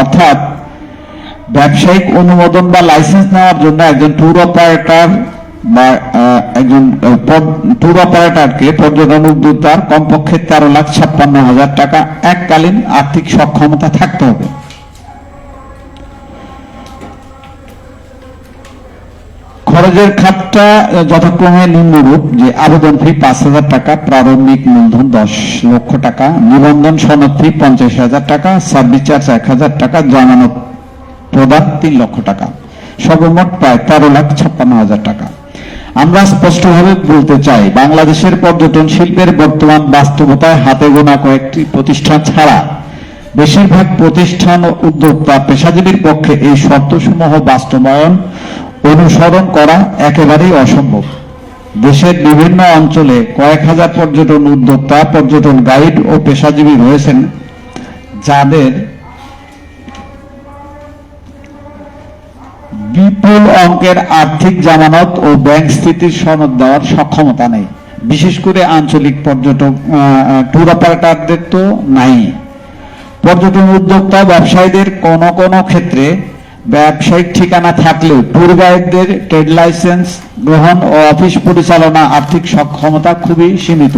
অর্থাৎ ব্যবসায়িক অনুমোদন বা লাইসেন্স নেওয়ার জন্য একজন ট্যুর অপারেটর বা একজন ট্যুর অপারেটরকে পর্যটন উদ্যোক্তার কমপক্ষে তেরো লাখ ছাপ্পান্ন হাজার টাকা এককালীন আর্থিক সক্ষমতা থাকতে হবে। খরচের খাতটা যথাক্রমে নিম্নরূপ যে আবেদন ফি পাঁচ হাজার টাকা, প্রারম্ভিক মূলধন দশ লক্ষ টাকা, নিবন্ধন সনদ ফি পঞ্চাশ হাজার টাকা সার্ভিস চার্জ এক হাজার টাকা, জামানত প্রদান তিন লক্ষ টাকা। সর্বমোট প্রায় তেরো লাখ ছাপ্পান্ন হাজার টাকা। আমরা স্পষ্টভাবে বলতে চাই, বাংলাদেশের পর্যটন শিল্পের বর্তমান বাস্তবতায় হাতে গোনা কয়েকটি প্রতিষ্ঠান ছাড়া বেশিরভাগ প্রতিষ্ঠান ও উদ্যোক্তা পেশাজীবীর পক্ষে এই শর্তসমূহ বাস্তবায়ন অনুসরণ করা একেবারেই অসম্ভব। দেশের বিভিন্ন অঞ্চলে কয়েক হাজার পর্যটন উদ্যোক্তা, পর্যটন গাইড ও পেশাজীবী রয়েছেন, যাদের বিপুল অঙ্কের আর্থিক জামানত ও ব্যাংক স্থিতির সনদ দেওয়ার সক্ষমতা নেই। বিশেষ করে আঞ্চলিক পর্যটক ট্যুর অপারেটরদের তো নাই। পর্যটন উদ্যোক্তা ব্যবসায়ীদের কোন কোন ক্ষেত্রে ব্যবসায়িক ঠিকানা থাকলেও গাইডদের ট্রেড লাইসেন্স গ্রহণ ও অফিস পরিচালনা আর্থিক সক্ষমতা খুবই সীমিত।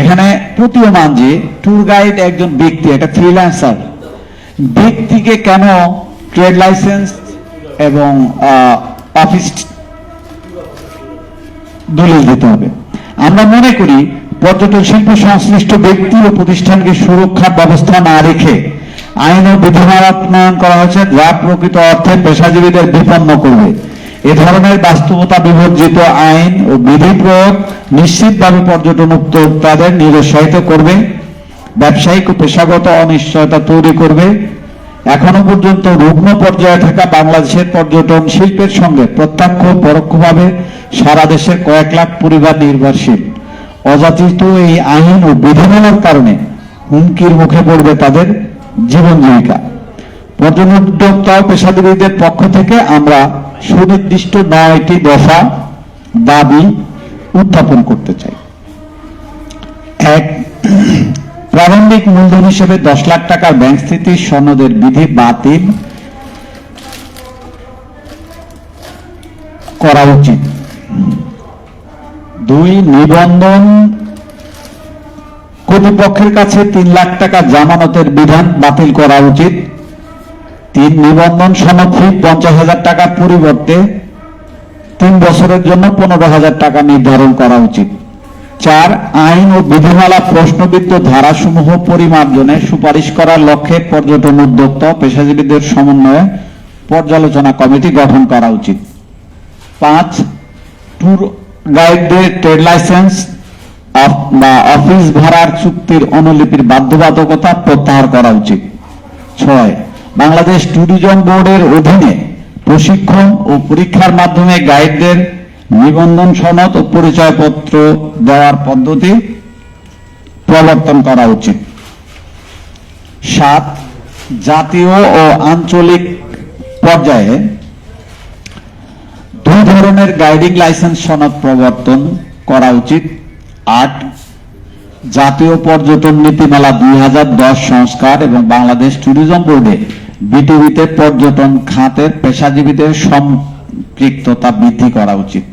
এখানে প্রতীয়মান যে ট্যুর গাইড একজন ব্যক্তি, একটা ফ্রিল্যান্সার ব্যক্তিকে কেন ট্রেড লাইসেন্স এবং অফিস দলিল দিতে হবে? আমরা মনে করি পর্যটন শিল্প সংশ্লিষ্ট ব্যক্তি ও প্রতিষ্ঠানকে সুরক্ষার ব্যবস্থা না রেখে আইন ও বিধিমালা প্রণয়ন করা হয়েছে, যা প্রকৃত অর্থে পেশাজীবীদের বিপন্ন করবে। এ ধরনের বাস্তবতা বিবর্জিত আইন ও বিধি প্রয়োগ নিশ্চিতভাবে পর্যটন উদ্যোক্তাদের নিরুৎসাহিত করবে, ব্যবসায়িক ও পেশাগত অনিশ্চয়তা তৈরি করবে। এখনও পর্যন্ত রুগ্ন পর্যায়ে থাকা বাংলাদেশের পর্যটন শিল্পের সঙ্গে প্রত্যক্ষ পরোক্ষভাবে সারা দেশের কয়েক লাখ পরিবার নির্ভরশীল। অযাচিত এই আইন ও বিধিমালার কারণে হুমকির মুখে পড়বে তাদের। জীবন জীবিকা। পর্যটন উদ্যোক্তা ও পেশাজীবীদের পক্ষ থেকে আমরা সুনির্দিষ্ট নয়টি দফা দাবি উত্থাপন করতে চাই। এক, প্রারম্ভিক মূলধন হিসেবে দশ লাখ টাকার ব্যাংক স্থিতির সনদের বিধি বাতিল করা উচিত। দুই, নিবন্ধন কর্তৃপক্ষের কাছে তিন লাখ টাকা জামানতের বিধান বাতিল করা উচিত। তিন নিবন্ধন ফি পঞ্চাশ হাজার টাকার পরিবর্তে তিন বছরের জন্য পনেরো হাজার টাকা নির্ধারণ করা উচিত। চার, আইন ও বিধিমালা প্রশ্নবিদ্ধ ধারাসমূহ পরিমার্জনে সুপারিশ করার লক্ষ্যে পর্যটন উদ্যোক্তা পেশাজীবীদের সমন্বয়ে পর্যালোচনা কমিটি গঠন করা উচিত। পাঁচ, ট্যুর গাইডদের ট্রেড লাইসেন্স অফিস ভাড়ার চুক্তির অনুলিপির বাধ্যবাধকতা প্রত্যাহার করা উচিত। ছয়, বাংলাদেশ ট্যুরিজম বোর্ডের অধীনে প্রশিক্ষণ ও পরীক্ষার মাধ্যমে গাইডদের নিবন্ধন সনদ ও পরিচয়পত্র দেওয়ার পদ্ধতি প্রবর্তন করা উচিত। সাত, জাতীয় ও আঞ্চলিক পর্যায়ে দুই ধরনের গাইডিং লাইসেন্স সনদ প্রবর্তন করা উচিত। আট, জাতীয় পর্যটন নীতিমালা দুই হাজার দশ সংস্কার এবং বাংলাদেশ ট্যুরিজম বোর্ডে বিটিভিতে পর্যটন খাতের পেশাজীবীদের সম্পৃক্ততা বৃদ্ধি করা উচিত।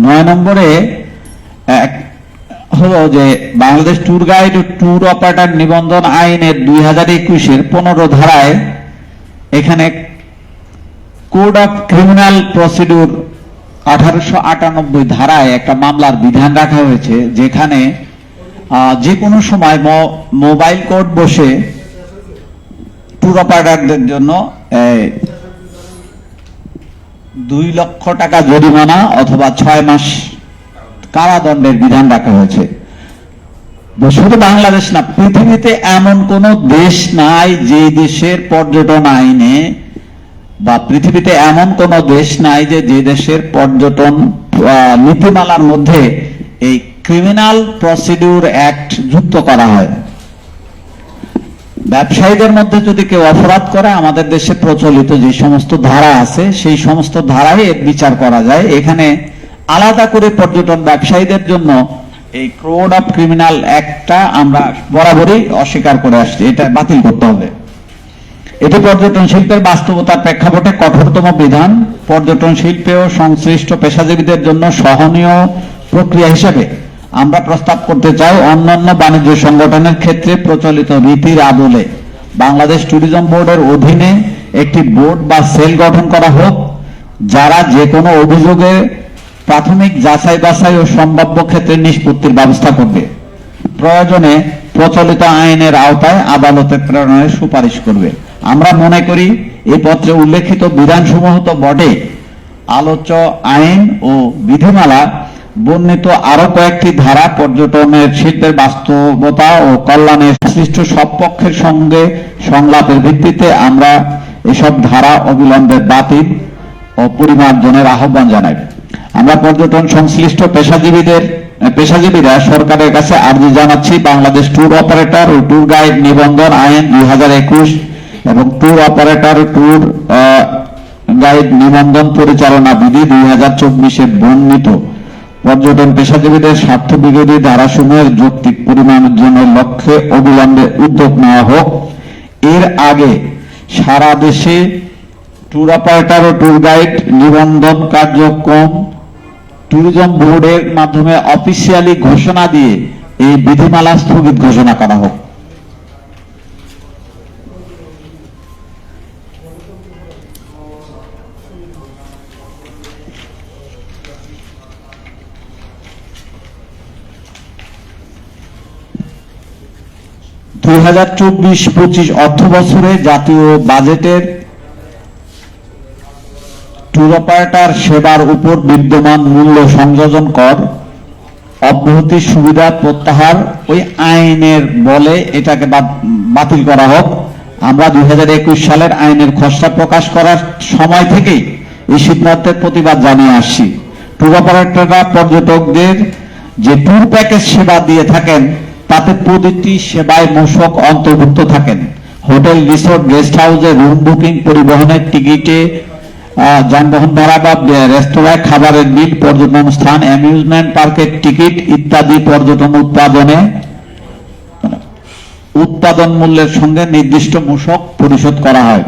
নয় নম্বরে, এক, হলো যে Bangladesh tour guide tour operator নিবন্ধন আইনের দুই হাজার একুশের পনেরো ধারায় এখানে কোড অফ ক্রিমিনাল প্রসিডিউর আঠারোশো আটানব্বই ধারায় একটা মামলার বিধান রাখা হয়েছে, যেখানে যে কোনো সময় মোবাইল কোর্ট বসে ট্যুর জন্য দুই লক্ষ টাকা জরিমানা অথবা ছয় মাস কারাদণ্ডের বিধান রাখা হয়েছে। শুধু বাংলাদেশ না, পৃথিবীতে এমন কোন দেশ নাই যে দেশের পর্যটন আইনে বা পৃথিবীতে এমন কোন দেশ নাই যে যে দেশের পর্যটন নীতিমালার মধ্যে এই ক্রিমিনাল প্রসিডিউর অ্যাক্ট যুক্ত করা হয়। ব্যবসায়ীদের মধ্যে যদি কেউ অপরাধ করে, আমাদের দেশে প্রচলিত যে সমস্ত ধারা আছে, সেই সমস্ত ধারায় এর বিচার করা যায়। এখানে আলাদা করে পর্যটন ব্যবসায়ীদের জন্য এই ক্রোড অফ ক্রিমিনাল অ্যাক্টটা আমরা বরাবরই অস্বীকার করে আসছি। এটা বাতিল করতে হবে। এটি পর্যটন শিল্পের বাস্তবতার প্রেক্ষাপটে কঠোরতম বিধান। পর্যটন শিল্পে ও সংশ্লিষ্ট পেশাজীবীদের জন্য সহনীয় প্রক্রিয়া হিসেবে আমরা প্রস্তাব করতে চাই অন্যান্য বাণিজ্য সংগঠনের ক্ষেত্রে প্রচলিত রীতির আদলে। বাংলাদেশ ট্যুরিজম বোর্ডের অধীনে একটি বোর্ড বা সেল গঠন করা হোক, যারা যে কোনো অভিযোগে প্রাথমিক যাচাই বাছাই ও সম্ভাব্য ক্ষেত্রে নিষ্পত্তির ব্যবস্থা করবে। প্রয়োজনে প্রচলিত আইনের আওতায় আদালতে প্রেরণের সুপারিশ করবে। আমরা মনে করি এই পত্রে উল্লেখিত বিধানসমূহ তো বটে। আলোচ্য আইন ও বিধিমালা বর্ণিত আরও কয়েকটি ধারা পর্যটনের শিল্পের বাস্তবতা ও কল্যাণে সংশ্লিষ্ট সব পক্ষের সঙ্গে সংলাপের ভিত্তিতে আমরা এসব ধারা অবিলম্বে বাতিল ও পরিমার্জনের আহ্বান জানাই। আমরা পর্যটন সংশ্লিষ্ট পেশাজীবীদের, পেশাজীবীরা সরকারের কাছে আর্জি জানাচ্ছি, বাংলাদেশ ট্যুর অপারেটর ও ট্যুর গাইড নিবন্ধন আইন দুই হাজার একুশ এবং ট্যুর অপারেটর ট্যুর গাইড নিবন্ধন পরিচালনা বিধি দুই হাজার চব্বিশে বর্ণিত। পর্যটন পেশাজীবীদের স্বার্থ বিরোধী ধারাসমূহের যৌক্তিক পরিমাণের জন্য লক্ষ্যে অবিলম্বে উদ্যোগ নেওয়া হোক, এর আগে সারা দেশে ট্যুর অপারেটর ও ট্যুর গাইড নিবন্ধন কার্যক্রম ট্যুরিজম বোর্ডের মাধ্যমে অফিসিয়ালি ঘোষণা দিয়ে এই বিধিমালা স্থগিত ঘোষণা করা হোক। হাজার চব্বিশ, পঁচিশ অর্থ বছরে জাতীয় বাজেটের ট্যুর সেবার উপর বিদ্যমান মূল্য সংযোজন কর, অব্যাহতি সুবিধা প্রত্যাহার, ওই আইনের বলে এটাকে বাতিল করা হোক। আমরা দুই হাজার একুশ সালের আইনের খসড়া প্রকাশ করার সময় থেকেই এই সিদ্ধান্তের প্রতিবাদ জানিয়ে আসছি। ট্যুর অপারেটররা পর্যটকদের যে ট্যুর প্যাকেজ সেবা দিয়ে থাকেন তাতে প্রতিটি সেবায় মূসক অন্তর্ভুক্ত থাকেন। হোটেল, রিসোর্ট, গেস্ট হাউসে রুম বুকিং, পরিবহনের টিকিটে যানবাহন ভাড়া বা রেস্তোরাঁয় খাবারের বিল পর্যটন স্থান, অ্যামিউজমেন্ট পার্কের টিকিট ইত্যাদি পর্যটন উৎপাদনে, উৎপাদন মূল্যের সঙ্গে নির্দিষ্ট মূসক পরিশোধ করা হয়।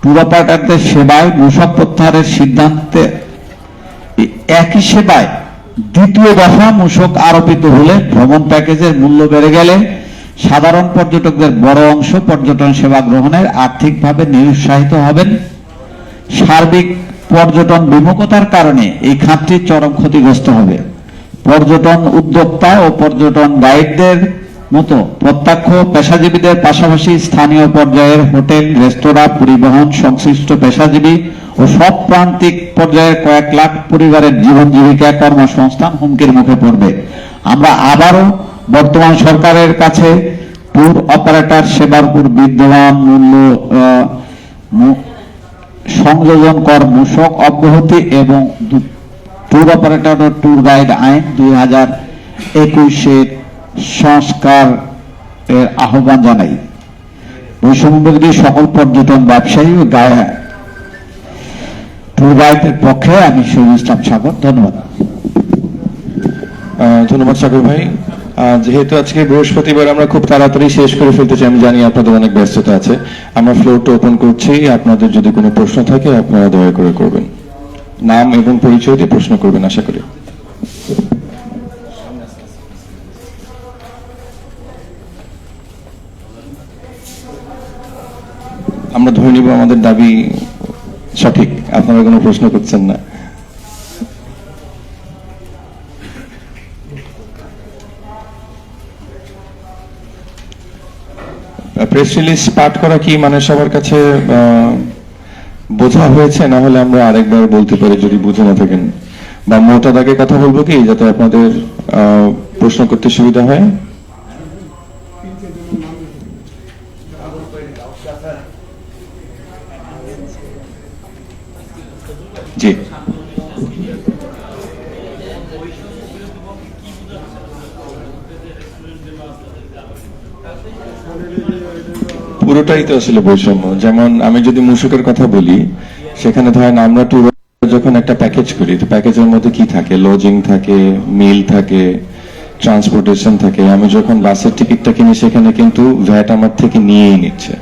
ট্যুর অপারেটরদের সেবায় মূসক প্রত্যাহারের সিদ্ধান্তে একই সেবায় দ্বিতীয় দফা মূসক আরোপিত হলে ভ্রমণ প্যাকেজের মূল্য বেড়ে গেলে সাধারণ পর্যটকদের বড় অংশ পর্যটন সেবা গ্রহণের আর্থিকভাবে নিরুৎসাহিত হবেন। সার্বিক পর্যটন বিমুখতার কারণে এই খাতটি চরম ক্ষতিগ্রস্ত হবে। পর্যটন উদ্যোক্তা ও পর্যটন গাইডদের মতো প্রত্যক্ষ পেশাজীবীদের পাশাপাশি স্থানীয় পর্যায়ের হোটেল, রেস্তোরাঁ, পরিবহন, সংশ্লিষ্ট পেশাজীবী ও সব প্রান্তিক পর্যায়ের কয়েক লাখ পরিবারের জীবন জীবিকা কর্মসংস্থান হুমকির মুখে পড়বে। আমরা আবারও বর্তমান সরকারের কাছে ট্যুর অপারেটর সেবার উপর বিদ্যমান মূল্য সংযোজন কর মূসক অব্যাহতি এবং ট্যুর অপারেটর ও ট্যুর গাইড আইন দুই হাজার একুশের সংস্কার এর আহ্বান জানাই। বৈষম্যবিরোধী সকল পর্যটন ব্যবসায়ী ও গায়ে ট্যুর পক্ষে আমি শহীদ ইসলাম সাগর। ধন্যবাদ। ধন্যবাদ সাগর ভাই। যেহেতু আজকে বৃহস্পতিবার আমরা খুব তাড়াতাড়ি শেষ করে ফেলতে চাই, আমি জানি আপনাদের অনেক ব্যস্ততা আছে। আমরা ফ্লোরটা ওপেন করছি, আপনাদের যদি কোনো প্রশ্ন থাকে, আপনারা দয়া করে করবেন। নাম এবং পরিচয় দিয়ে প্রশ্ন করবেন, আশা করি। আমরা ধরে নিব আমাদের দাবি সঠিক, আপনারা কোনো প্রশ্ন করছেন না। প্রেস রিলিজ পাঠ করা কি মানে সবার কাছে বোঝা হয়েছে? না হলে আমরা আরেকবার বলতে পারি যদি বুঝে না থাকেন। বা মোটা দাগে কথা বলব কি, যাতে আপনাদের প্রশ্ন করতে সুবিধা হয়? জি। পুরোটাই তো আসলে বৈষম্য। যেমন আমি যদি মূসকের কথা বলি, সেখানে ধরেন আমরা ট্যুর যখন একটা প্যাকেজ করি, তো প্যাকেজের মধ্যে কি থাকে? লজিং থাকে মিল থাকে ট্রান্সপোর্টেশন থাকে। আমি যখন বাসের টিকিটটা কিনি, সেখানে কিন্তু ভ্যাট আমার থেকে নিয়েই নিচ্ছে।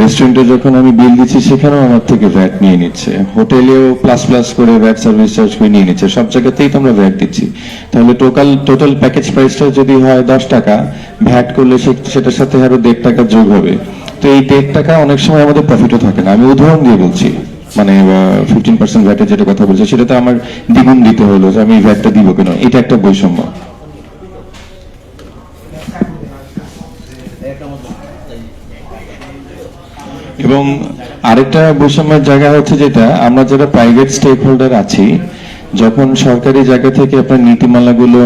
রেস্টুরেন্টে যখন আমি বিল দিচ্ছি, সেখানেও আমার থেকে ভ্যাট নিয়ে নিচ্ছে। হোটেলেও প্লাস প্লাস করে ভ্যাট সার্ভিস চার্জ করে নিয়ে নিচ্ছে। সব জায়গাতেই তো আমরা ভ্যাট দিচ্ছি। তাহলে টোটাল টোটাল প্যাকেজ প্রাইসটা যদি হয় দশ টাকা ভ্যাট করলে সেটার সাথে আরও দেড় টাকা যোগ হবে। তো এই দেড় টাকা অনেক সময় আমাদের প্রফিটও থাকে না। আমি উদাহরণ দিয়ে বলছি। মানে ফিফটিন পার্সেন্ট ভ্যাটের যেটা কথা বলছে, সেটা তো আমার দ্বিগুণ দিতে হলো যে আমি ভ্যাটটা দিব কেন? এটা একটা বৈষম্য। এবং আরেকটা বৈষম্যের জায়গা হচ্ছে যেটা, আমরা যারা প্রাইভেট স্টেক হোল্ডার আছি, যখন সরকারি জায়গা থেকে আপনার নীতিমালাগুলো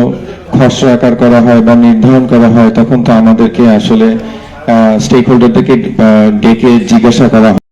খসড়া আকার করা হয় বা নির্ধারণ করা হয়, তখন তো আমাদেরকে আসলে স্টেক হোল্ডারদেরকে ডেকে জিজ্ঞাসা করা হয়।